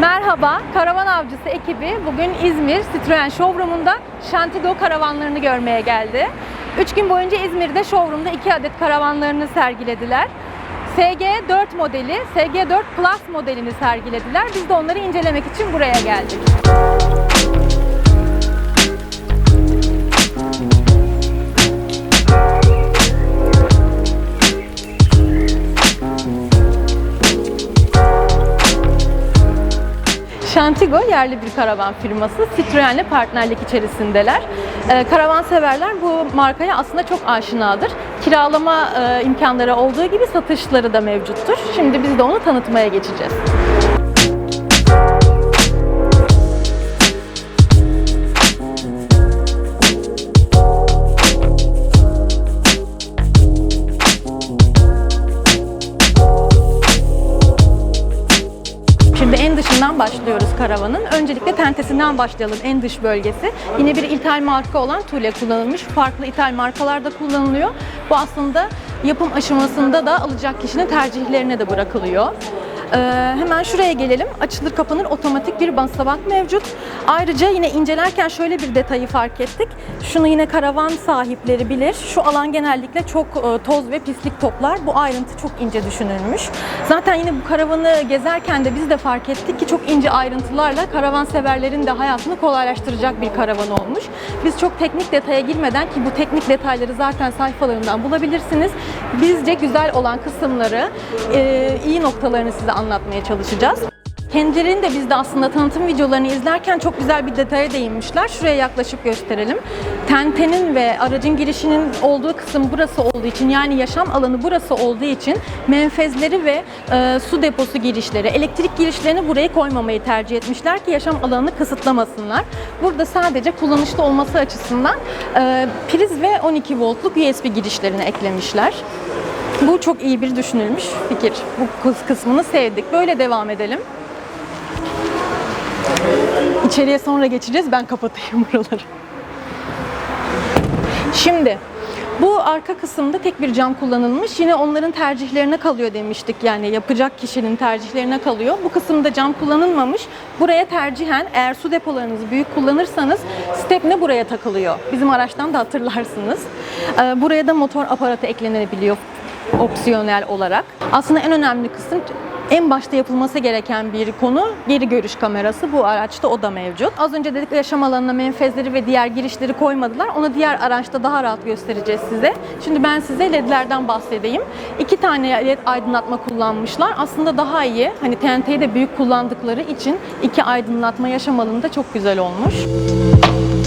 Merhaba, Karavan Avcısı ekibi bugün İzmir Citroen Showroom'unda Shantigo karavanlarını görmeye geldi. 3 gün boyunca İzmir'de showroom'da 2 adet karavanlarını sergilediler. SG4 modeli, SG4 Plus modelini sergilediler. Biz de onları incelemek için buraya geldik. Shantigo yerli bir karavan firması. Citroen'le partnerlik içerisindeler. Ee, karavan severler bu markaya aslında çok aşinadır. Kiralama e, imkanları olduğu gibi satışları da mevcuttur. Şimdi biz de onu tanıtmaya geçeceğiz. Karavanın. Öncelikle tentesinden başlayalım en dış bölgesi. Yine bir ithal marka olan Thule kullanılmış. Farklı ithal markalarda kullanılıyor. Bu aslında yapım aşamasında da alacak kişinin tercihlerine de bırakılıyor. Ee, hemen şuraya gelelim. Açılır kapanır otomatik bir basamak mevcut. Ayrıca yine incelerken şöyle bir detayı fark ettik. Şunu yine karavan sahipleri bilir. Şu alan genellikle çok e, toz ve pislik toplar. Bu ayrıntı çok ince düşünülmüş. Zaten yine bu karavanı gezerken de biz de fark ettik ki çok ince ayrıntılarla karavan severlerin de hayatını kolaylaştıracak bir karavan olmuş. Biz çok teknik detaya girmeden ki bu teknik detayları zaten sayfalarından bulabilirsiniz. Bizce güzel olan kısımları, e, iyi noktalarını size anlatmaya çalışacağız. Kendilerinin de biz de aslında tanıtım videolarını izlerken çok güzel bir detaya değinmişler. Şuraya yaklaşıp gösterelim. Tentenin ve aracın girişinin olduğu kısım burası olduğu için yani yaşam alanı burası olduğu için menfezleri ve e, su deposu girişleri, elektrik girişlerini buraya koymamayı tercih etmişler ki yaşam alanını kısıtlamasınlar. Burada sadece kullanışlı olması açısından e, priz ve 12 voltluk USB girişlerini eklemişler. Bu çok iyi bir düşünülmüş fikir. Bu kıs- kısmını sevdik. Böyle devam edelim. İçeriye sonra geçeceğiz. Ben kapatayım buraları. Şimdi bu arka kısımda tek bir cam kullanılmış. Yine onların tercihlerine kalıyor demiştik. Yani yapacak kişinin tercihlerine kalıyor. Bu kısımda cam kullanılmamış. Buraya tercihen eğer su depolarınızı büyük kullanırsanız stepne buraya takılıyor. Bizim araçtan da hatırlarsınız. Ee, Buraya da motor aparatı eklenebiliyor opsiyonel olarak. Aslında en önemli kısım en başta yapılması gereken bir konu geri görüş kamerası. Bu araçta o da mevcut. Az önce dedik yaşam alanına menfezleri ve diğer girişleri koymadılar. Onu diğer araçta daha rahat göstereceğiz size. Şimdi ben size ledlerden bahsedeyim. İki tane led aydınlatma kullanmışlar. Aslında daha iyi. Hani TNT'yi de büyük kullandıkları için iki aydınlatma yaşam alanında çok güzel olmuş. Diğer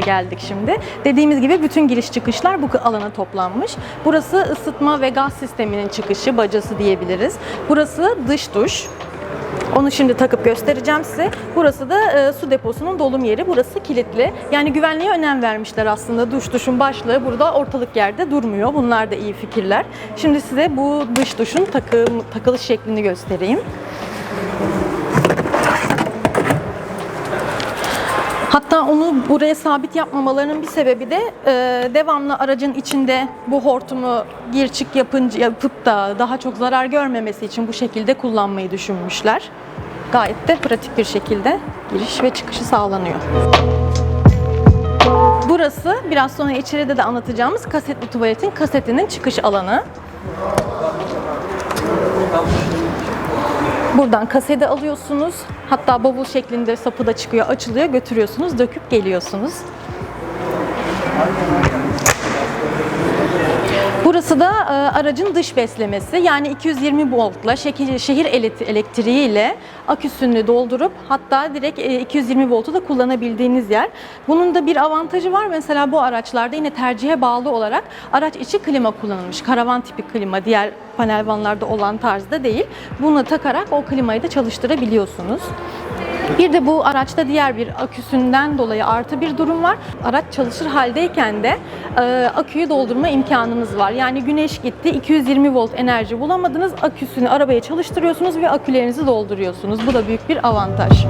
geldik şimdi. Dediğimiz gibi bütün giriş çıkışlar bu alana toplanmış. Burası ısıtma ve gaz sisteminin çıkışı, bacası diyebiliriz. Burası dış duş. Onu şimdi takıp göstereceğim size. Burası da e, su deposunun dolum yeri. Burası kilitli. Yani güvenliğe önem vermişler aslında. Duş duşun başlığı burada ortalık yerde durmuyor. Bunlar da iyi fikirler. Şimdi size bu dış duşun takım, takılış şeklini göstereyim. Hatta onu buraya sabit yapmamalarının bir sebebi de e, devamlı aracın içinde bu hortumu gir çık yapınca yapıp da daha çok zarar görmemesi için bu şekilde kullanmayı düşünmüşler. Gayet de pratik bir şekilde giriş ve çıkışı sağlanıyor. Burası biraz sonra içeride de anlatacağımız kasetli tuvaletin kasetinin çıkış alanı. Buradan kasede alıyorsunuz. Hatta bavul şeklinde sapı da çıkıyor, açılıyor, götürüyorsunuz, döküp geliyorsunuz. Burası da e, aracın dış beslemesi. Yani 220 voltla şehir ele- elektriğiyle aküsünü doldurup hatta direkt e, 220 voltu da kullanabildiğiniz yer. Bunun da bir avantajı var. Mesela bu araçlarda yine tercihe bağlı olarak araç içi klima kullanılmış. Karavan tipi klima diğer panel vanlarda olan tarzda değil. Bunu takarak o klimayı da çalıştırabiliyorsunuz. Bir de bu araçta diğer bir aküsünden dolayı artı bir durum var. Araç çalışır haldeyken de e, aküyü doldurma imkanınız var. Yani güneş gitti, 220 volt enerji bulamadınız, aküsünü arabaya çalıştırıyorsunuz ve akülerinizi dolduruyorsunuz. Bu da büyük bir avantaj.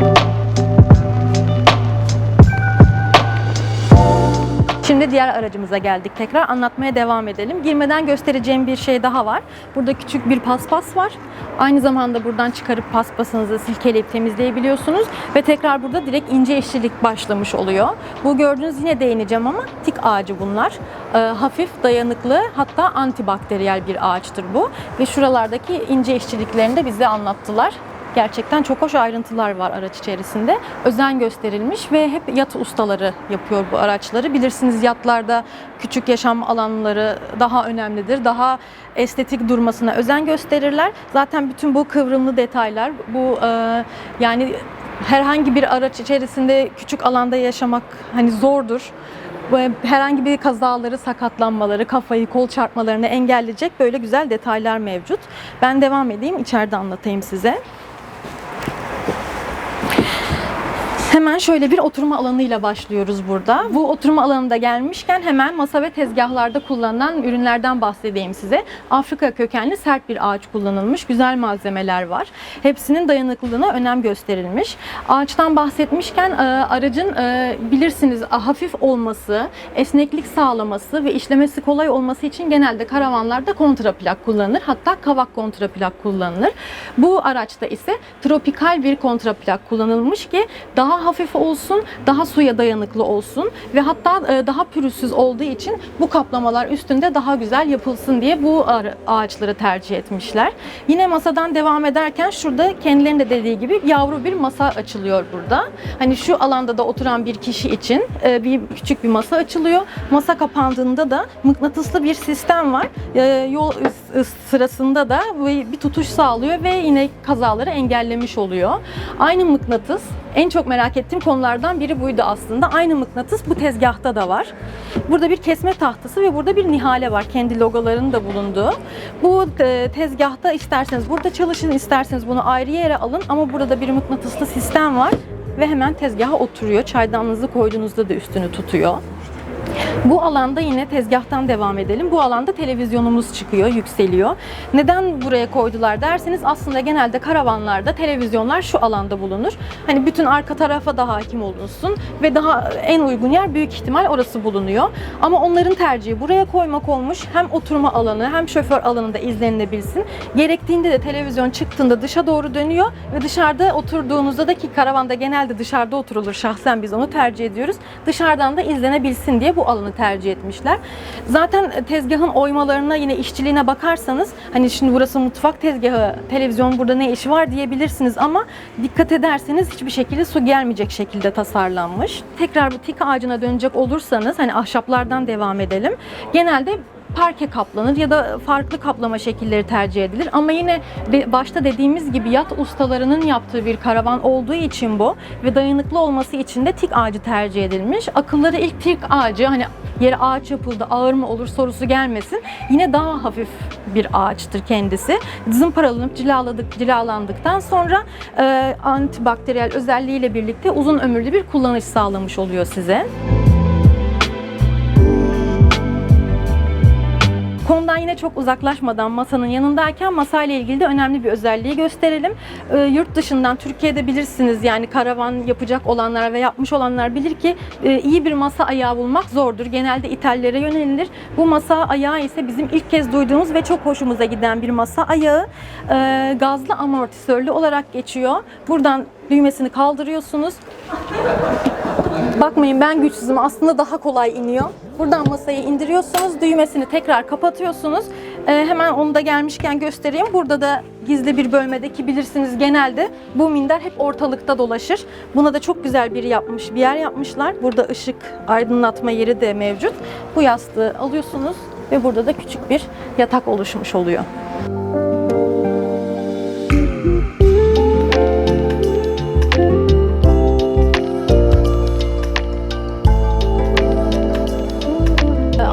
Şimdi diğer aracımıza geldik. Tekrar anlatmaya devam edelim. Girmeden göstereceğim bir şey daha var. Burada küçük bir paspas var. Aynı zamanda buradan çıkarıp paspasınızı silkeleyip temizleyebiliyorsunuz. Ve tekrar burada direkt ince işçilik başlamış oluyor. Bu gördüğünüz yine değineceğim ama tik ağacı bunlar. Ee, hafif, dayanıklı hatta antibakteriyel bir ağaçtır bu. Ve şuralardaki ince işçiliklerini de bize anlattılar. Gerçekten çok hoş ayrıntılar var araç içerisinde. Özen gösterilmiş ve hep yat ustaları yapıyor bu araçları. Bilirsiniz yatlarda küçük yaşam alanları daha önemlidir. Daha estetik durmasına özen gösterirler. Zaten bütün bu kıvrımlı detaylar, bu e, yani herhangi bir araç içerisinde küçük alanda yaşamak hani zordur herhangi bir kazaları, sakatlanmaları, kafayı, kol çarpmalarını engelleyecek böyle güzel detaylar mevcut. Ben devam edeyim, içeride anlatayım size. Hemen şöyle bir oturma alanıyla başlıyoruz burada. Bu oturma alanında gelmişken hemen masa ve tezgahlarda kullanılan ürünlerden bahsedeyim size. Afrika kökenli sert bir ağaç kullanılmış. Güzel malzemeler var. Hepsinin dayanıklılığına önem gösterilmiş. Ağaçtan bahsetmişken e, aracın e, bilirsiniz hafif olması, esneklik sağlaması ve işlemesi kolay olması için genelde karavanlarda kontraplak kullanılır. Hatta kavak kontraplak kullanılır. Bu araçta ise tropikal bir kontraplak kullanılmış ki daha hafif olsun, daha suya dayanıklı olsun ve hatta e, daha pürüzsüz olduğu için bu kaplamalar üstünde daha güzel yapılsın diye bu ağ- ağaçları tercih etmişler. Yine masadan devam ederken şurada kendilerinin de dediği gibi yavru bir masa açılıyor burada. Hani şu alanda da oturan bir kişi için e, bir küçük bir masa açılıyor. Masa kapandığında da mıknatıslı bir sistem var. E, Yol sırasında da bir tutuş sağlıyor ve yine kazaları engellemiş oluyor. Aynı mıknatıs en çok merak ettiğim konulardan biri buydu aslında. Aynı mıknatıs bu tezgahta da var. Burada bir kesme tahtası ve burada bir nihale var. Kendi logolarının da bulunduğu. Bu e, tezgahta isterseniz burada çalışın, isterseniz bunu ayrı yere alın ama burada bir mıknatıslı sistem var ve hemen tezgaha oturuyor. Çaydanınızı koyduğunuzda da üstünü tutuyor. Bu alanda yine tezgahtan devam edelim. Bu alanda televizyonumuz çıkıyor, yükseliyor. Neden buraya koydular derseniz aslında genelde karavanlarda televizyonlar şu alanda bulunur. Hani bütün arka tarafa da hakim olunsun ve daha en uygun yer büyük ihtimal orası bulunuyor. Ama onların tercihi buraya koymak olmuş. Hem oturma alanı hem şoför alanında izlenilebilsin. Gerektiğinde de televizyon çıktığında dışa doğru dönüyor ve dışarıda oturduğunuzda da ki karavanda genelde dışarıda oturulur. Şahsen biz onu tercih ediyoruz. Dışarıdan da izlenebilsin diye bu alanı tercih etmişler. Zaten tezgahın oymalarına yine işçiliğine bakarsanız hani şimdi burası mutfak tezgahı, televizyon burada ne işi var diyebilirsiniz ama dikkat ederseniz hiçbir şekilde su gelmeyecek şekilde tasarlanmış. Tekrar bu tik ağacına dönecek olursanız hani ahşaplardan devam edelim. Genelde parke kaplanır ya da farklı kaplama şekilleri tercih edilir. Ama yine başta dediğimiz gibi yat ustalarının yaptığı bir karavan olduğu için bu ve dayanıklı olması için de tik ağacı tercih edilmiş. Akılları ilk tik ağacı hani yere ağaç yapıldı ağır mı olur sorusu gelmesin. Yine daha hafif bir ağaçtır kendisi. Zımparalanıp cilaladık, cilalandıktan sonra e, antibakteriyel özelliğiyle birlikte uzun ömürlü bir kullanış sağlamış oluyor size. Konudan yine çok uzaklaşmadan masanın yanındayken masayla ilgili de önemli bir özelliği gösterelim. Ee, yurt dışından Türkiye'de bilirsiniz yani karavan yapacak olanlar ve yapmış olanlar bilir ki e, iyi bir masa ayağı bulmak zordur. Genelde İtalya'ya yönelilir. Bu masa ayağı ise bizim ilk kez duyduğumuz ve çok hoşumuza giden bir masa ayağı. Ee, gazlı amortisörlü olarak geçiyor. Buradan düğmesini kaldırıyorsunuz. Bakmayın ben güçsüzüm. Aslında daha kolay iniyor. Buradan masayı indiriyorsunuz. Düğmesini tekrar kapatıyorsunuz. Ee, hemen onu da gelmişken göstereyim. Burada da gizli bir bölmede ki bilirsiniz genelde bu minder hep ortalıkta dolaşır. Buna da çok güzel bir yapmış, bir yer yapmışlar. Burada ışık aydınlatma yeri de mevcut. Bu yastığı alıyorsunuz ve burada da küçük bir yatak oluşmuş oluyor.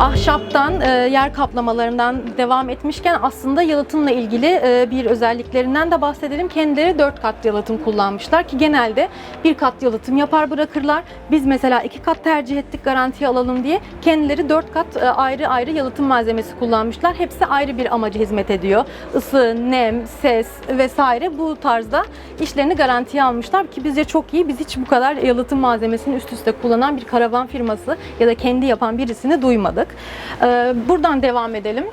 Ahşaptan e, diğer kaplamalarından devam etmişken aslında yalıtımla ilgili e, bir özelliklerinden de bahsedelim. Kendileri 4 kat yalıtım kullanmışlar ki genelde bir kat yalıtım yapar bırakırlar. Biz mesela iki kat tercih ettik garantiye alalım diye. Kendileri 4 kat e, ayrı ayrı yalıtım malzemesi kullanmışlar. Hepsi ayrı bir amaca hizmet ediyor. Isı, nem, ses vesaire bu tarzda işlerini garantiye almışlar ki bizce çok iyi. Biz hiç bu kadar yalıtım malzemesini üst üste kullanan bir karavan firması ya da kendi yapan birisini duymadık. Ee, Buradan devam edelim.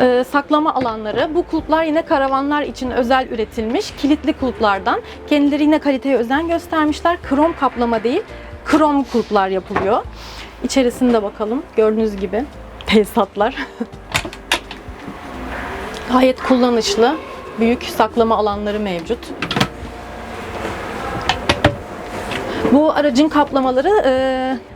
Ee, saklama alanları. Bu kulplar yine karavanlar için özel üretilmiş kilitli kulplardan. Kendileri yine kaliteye özen göstermişler. Krom kaplama değil, krom kulplar yapılıyor. İçerisinde bakalım. Gördüğünüz gibi tesisatlar. Gayet kullanışlı. Büyük saklama alanları mevcut. Bu aracın kaplamaları e,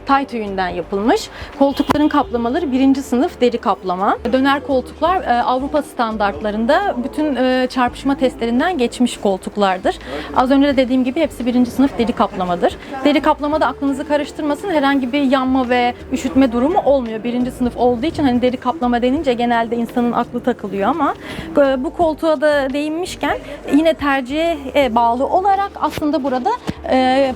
tay tüyünden yapılmış. Koltukların kaplamaları birinci sınıf deri kaplama. Döner koltuklar e, Avrupa standartlarında bütün e, çarpışma testlerinden geçmiş koltuklardır. Az önce de dediğim gibi hepsi birinci sınıf deri kaplamadır. Deri kaplamada aklınızı karıştırmasın herhangi bir yanma ve üşütme durumu olmuyor. Birinci sınıf olduğu için hani deri kaplama denince genelde insanın aklı takılıyor ama e, bu koltuğa da değinmişken yine tercihe bağlı olarak aslında burada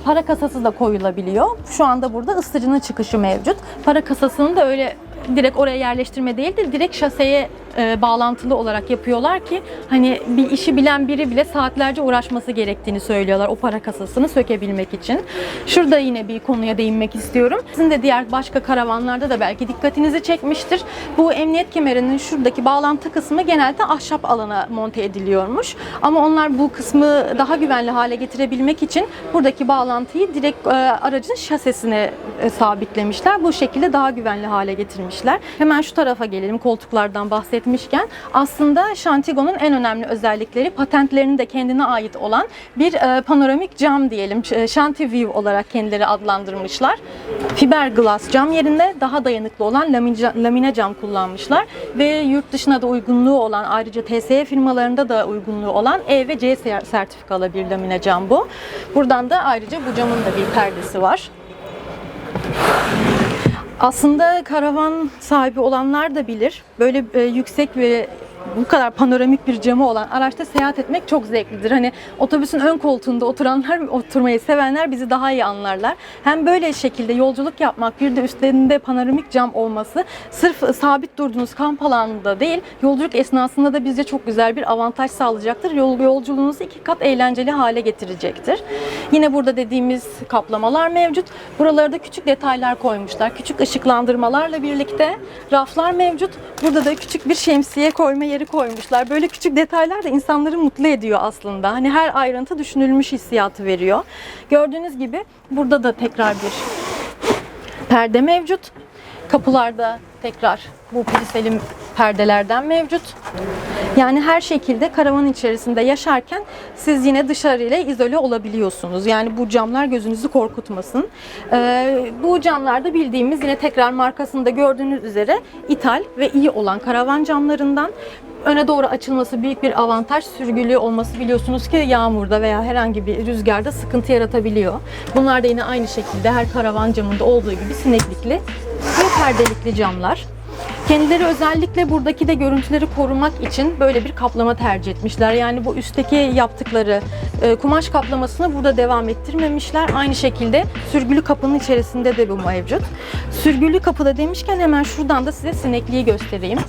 para kasası da koyulabiliyor. Şu anda burada ısıtıcının çıkışı mevcut. Para kasasını da öyle direkt oraya yerleştirme değil de direkt şaseye e, bağlantılı olarak yapıyorlar ki hani bir işi bilen biri bile saatlerce uğraşması gerektiğini söylüyorlar o para kasasını sökebilmek için. Şurada yine bir konuya değinmek istiyorum. Sizin de diğer başka karavanlarda da belki dikkatinizi çekmiştir. Bu emniyet kemerinin şuradaki bağlantı kısmı genelde ahşap alana monte ediliyormuş. Ama onlar bu kısmı daha güvenli hale getirebilmek için buradaki bağlantıyı direkt e, aracın şasesine e, sabitlemişler. Bu şekilde daha güvenli hale getirmişler. Hemen şu tarafa gelelim koltuklardan bahsetmişken. Aslında Shantigo'nun en önemli özellikleri patentlerinin de kendine ait olan bir e, panoramik cam diyelim. E, Shanti View olarak kendileri adlandırmışlar. Fiberglass cam yerine daha dayanıklı olan lamine cam kullanmışlar ve yurt dışına da uygunluğu olan ayrıca TSE firmalarında da uygunluğu olan E ve C sertifikalı bir lamine cam bu. Buradan da ayrıca bu camın da bir perdesi var. Aslında karavan sahibi olanlar da bilir. Böyle e, yüksek ve bu kadar panoramik bir camı olan araçta seyahat etmek çok zevklidir. Hani otobüsün ön koltuğunda oturanlar, oturmayı sevenler bizi daha iyi anlarlar. Hem böyle şekilde yolculuk yapmak, bir de üstlerinde panoramik cam olması sırf sabit durduğunuz kamp alanında değil, yolculuk esnasında da bize çok güzel bir avantaj sağlayacaktır. Yol, yolculuğunuzu iki kat eğlenceli hale getirecektir. Yine burada dediğimiz kaplamalar mevcut. Buralarda küçük detaylar koymuşlar. Küçük ışıklandırmalarla birlikte raflar mevcut. Burada da küçük bir şemsiye koyma yeri koymuşlar. Böyle küçük detaylar da insanları mutlu ediyor aslında. Hani her ayrıntı düşünülmüş hissiyatı veriyor. Gördüğünüz gibi burada da tekrar bir perde mevcut. Kapılarda tekrar bu pliselim perdelerden mevcut. Yani her şekilde karavan içerisinde yaşarken siz yine dışarıyla izole olabiliyorsunuz. Yani bu camlar gözünüzü korkutmasın. Ee, bu camlarda bildiğimiz yine tekrar markasında gördüğünüz üzere ithal ve iyi olan karavan camlarından öne doğru açılması büyük bir avantaj. Sürgülü olması biliyorsunuz ki yağmurda veya herhangi bir rüzgarda sıkıntı yaratabiliyor. Bunlar da yine aynı şekilde her karavan camında olduğu gibi sineklikli perdelikli camlar. Kendileri özellikle buradaki de görüntüleri korumak için böyle bir kaplama tercih etmişler. Yani bu üstteki yaptıkları e, kumaş kaplamasını burada devam ettirmemişler. Aynı şekilde sürgülü kapının içerisinde de bu mevcut. Sürgülü kapıda demişken hemen şuradan da size sinekliği göstereyim.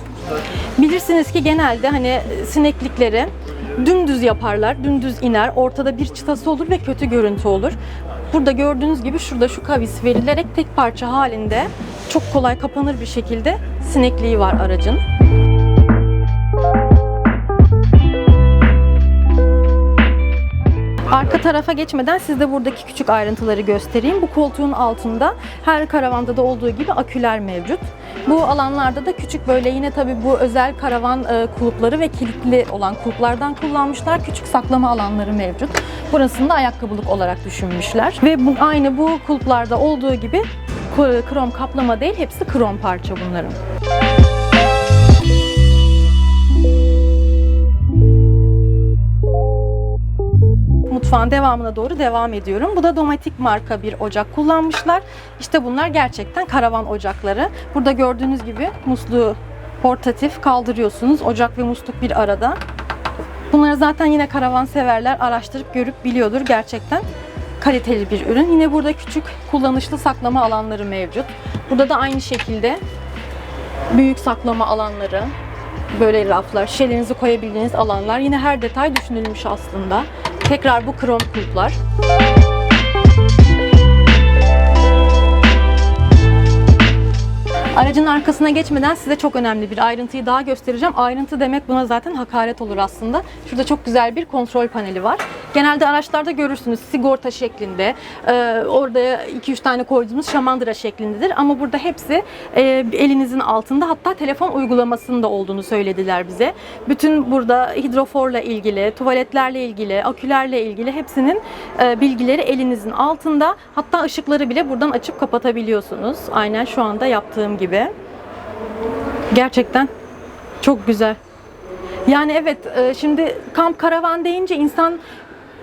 Bilirsiniz ki genelde hani sineklikleri dümdüz yaparlar, dümdüz iner, ortada bir çıtası olur ve kötü görüntü olur. Burada gördüğünüz gibi şurada şu kavis verilerek tek parça halinde çok kolay kapanır bir şekilde sinekliği var aracın. Arka tarafa geçmeden size buradaki küçük ayrıntıları göstereyim. Bu koltuğun altında her karavanda da olduğu gibi aküler mevcut. Bu alanlarda da küçük böyle yine tabii bu özel karavan e, kulupları ve kilitli olan kuluplardan kullanmışlar. Küçük saklama alanları mevcut. Burasını da ayakkabılık olarak düşünmüşler. Ve bu, aynı bu kuluplarda olduğu gibi krom kaplama değil, hepsi krom parça bunların. mutfağın devamına doğru devam ediyorum. Bu da Domatik marka bir ocak kullanmışlar. İşte bunlar gerçekten karavan ocakları. Burada gördüğünüz gibi musluğu Portatif kaldırıyorsunuz. Ocak ve musluk bir arada. Bunları zaten yine karavan severler araştırıp görüp biliyordur gerçekten kaliteli bir ürün. Yine burada küçük kullanışlı saklama alanları mevcut. Burada da aynı şekilde büyük saklama alanları, böyle raflar, şişelerinizi koyabildiğiniz alanlar. Yine her detay düşünülmüş aslında. Tekrar bu krom kulplar. Aracın arkasına geçmeden size çok önemli bir ayrıntıyı daha göstereceğim. Ayrıntı demek buna zaten hakaret olur aslında. Şurada çok güzel bir kontrol paneli var. Genelde araçlarda görürsünüz sigorta şeklinde. Ee, orada 2-3 tane koyduğumuz şamandıra şeklindedir. Ama burada hepsi e, elinizin altında hatta telefon uygulamasında olduğunu söylediler bize. Bütün burada hidroforla ilgili, tuvaletlerle ilgili, akülerle ilgili hepsinin e, bilgileri elinizin altında. Hatta ışıkları bile buradan açıp kapatabiliyorsunuz. Aynen şu anda yaptığım gibi. Gerçekten çok güzel. Yani evet e, şimdi kamp karavan deyince insan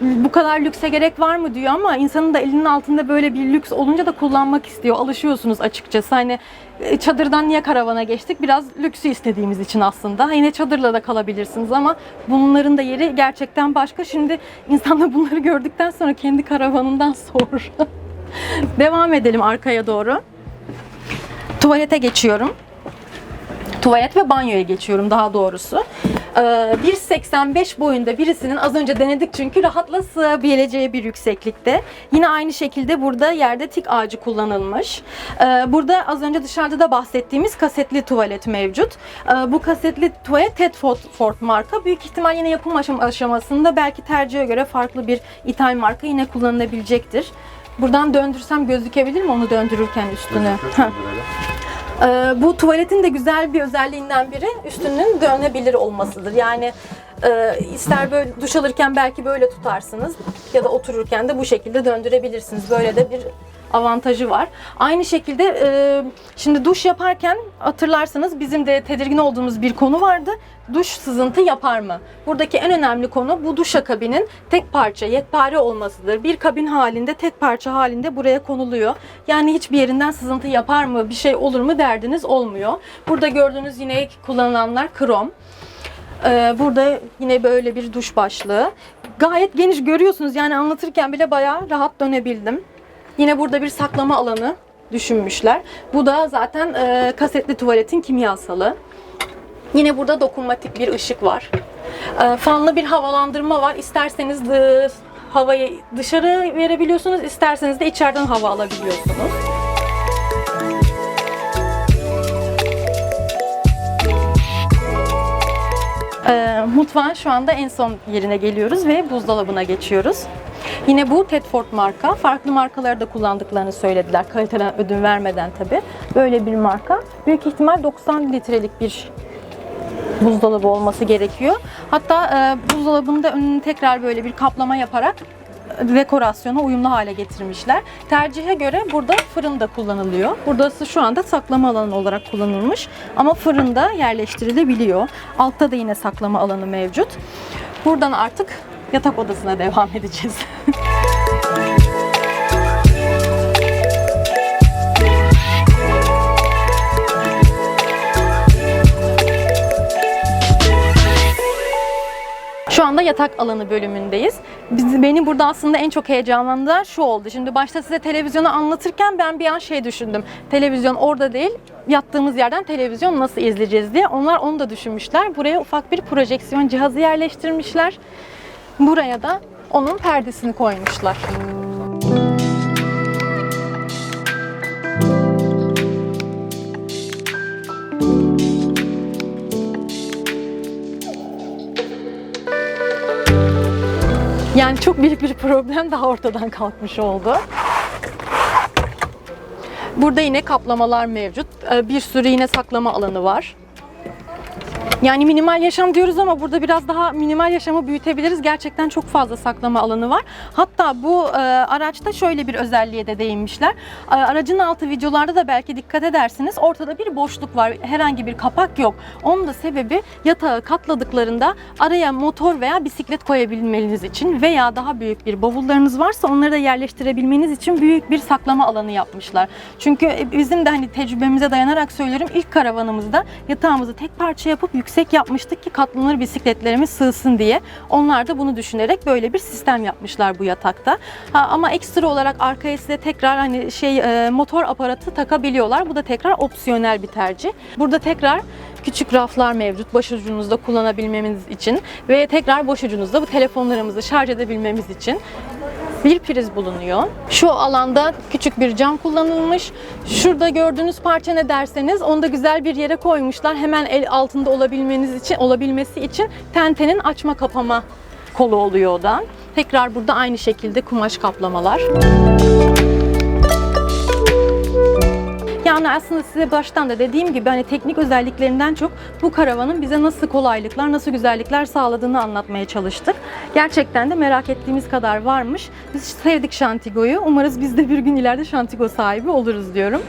bu kadar lükse gerek var mı diyor ama insanın da elinin altında böyle bir lüks olunca da kullanmak istiyor. Alışıyorsunuz açıkçası. Hani e, çadırdan niye karavana geçtik? Biraz lüksü istediğimiz için aslında. Yine çadırla da kalabilirsiniz ama bunların da yeri gerçekten başka. Şimdi insanlar bunları gördükten sonra kendi karavanından sor. Devam edelim arkaya doğru. Tuvalete geçiyorum. Tuvalet ve banyoya geçiyorum daha doğrusu. Ee, 1.85 boyunda birisinin az önce denedik çünkü rahatla sığabileceği bir yükseklikte. Yine aynı şekilde burada yerde tik ağacı kullanılmış. Ee, burada az önce dışarıda da bahsettiğimiz kasetli tuvalet mevcut. Ee, bu kasetli tuvalet Tedford Ford marka. Büyük ihtimal yine yapım aşam- aşamasında belki tercihe göre farklı bir ithal marka yine kullanılabilecektir. Buradan döndürsem gözükebilir mi onu döndürürken üstünü? Heh. Ee, bu tuvaletin de güzel bir özelliğinden biri üstünün dönebilir olmasıdır. Yani e, ister böyle duş alırken belki böyle tutarsınız ya da otururken de bu şekilde döndürebilirsiniz. Böyle de bir avantajı var. Aynı şekilde e, şimdi duş yaparken hatırlarsanız bizim de tedirgin olduğumuz bir konu vardı. Duş sızıntı yapar mı? Buradaki en önemli konu bu duş kabinin tek parça, yekpare olmasıdır. Bir kabin halinde, tek parça halinde buraya konuluyor. Yani hiçbir yerinden sızıntı yapar mı, bir şey olur mu derdiniz olmuyor. Burada gördüğünüz yine kullanılanlar krom. Ee, burada yine böyle bir duş başlığı. Gayet geniş görüyorsunuz yani anlatırken bile bayağı rahat dönebildim. Yine burada bir saklama alanı düşünmüşler. Bu da zaten e, kasetli tuvaletin kimyasalı. Yine burada dokunmatik bir ışık var. E, fanlı bir havalandırma var. İsterseniz de havayı dışarı verebiliyorsunuz, isterseniz de içeriden hava alabiliyorsunuz. E, mutfağın şu anda en son yerine geliyoruz ve buzdolabına geçiyoruz. Yine bu Tedford marka. Farklı markaları da kullandıklarını söylediler. Kaliteden ödün vermeden tabi. Böyle bir marka. Büyük ihtimal 90 litrelik bir buzdolabı olması gerekiyor. Hatta e, buzdolabının da önünü tekrar böyle bir kaplama yaparak dekorasyona uyumlu hale getirmişler. Tercihe göre burada fırında kullanılıyor. Burası şu anda saklama alanı olarak kullanılmış ama fırında yerleştirilebiliyor. Altta da yine saklama alanı mevcut. Buradan artık yatak odasına devam edeceğiz. Şu anda yatak alanı bölümündeyiz. Biz, beni burada aslında en çok heyecanlandıran şu oldu. Şimdi başta size televizyonu anlatırken ben bir an şey düşündüm. Televizyon orada değil, yattığımız yerden televizyon nasıl izleyeceğiz diye. Onlar onu da düşünmüşler. Buraya ufak bir projeksiyon cihazı yerleştirmişler. Buraya da onun perdesini koymuşlar. Yani çok büyük bir problem daha ortadan kalkmış oldu. Burada yine kaplamalar mevcut. Ee, Bir sürü yine saklama alanı var. Yani minimal yaşam diyoruz ama burada biraz daha minimal yaşamı büyütebiliriz. Gerçekten çok fazla saklama alanı var. Hatta bu e, araçta şöyle bir özelliğe de değinmişler. E, aracın altı videolarda da belki dikkat edersiniz. Ortada bir boşluk var. Herhangi bir kapak yok. Onun da sebebi yatağı katladıklarında araya motor veya bisiklet koyabilmeniz için veya daha büyük bir bavullarınız varsa onları da yerleştirebilmeniz için büyük bir saklama alanı yapmışlar. Çünkü e, bizim de hani tecrübemize dayanarak söylüyorum ilk karavanımızda yatağımızı tek parça yapıp yüksek yapmıştık ki katlanır bisikletlerimiz sığsın diye. Onlar da bunu düşünerek böyle bir sistem yapmışlar bu yatakta. Ha, ama ekstra olarak arkaya size tekrar hani şey e, motor aparatı takabiliyorlar. Bu da tekrar opsiyonel bir tercih. Burada tekrar küçük raflar mevcut başucunuzda kullanabilmemiz için ve tekrar boşucunuzda bu telefonlarımızı şarj edebilmemiz için bir priz bulunuyor. Şu alanda küçük bir cam kullanılmış. Şurada gördüğünüz parça ne derseniz onu da güzel bir yere koymuşlar. Hemen el altında olabilmeniz için olabilmesi için tentenin açma kapama kolu oluyor o da. Tekrar burada aynı şekilde kumaş kaplamalar. Yani aslında size baştan da dediğim gibi hani teknik özelliklerinden çok bu karavanın bize nasıl kolaylıklar, nasıl güzellikler sağladığını anlatmaya çalıştık. Gerçekten de merak ettiğimiz kadar varmış. Biz sevdik Şantigo'yu. Umarız biz de bir gün ileride Şantigo sahibi oluruz diyorum.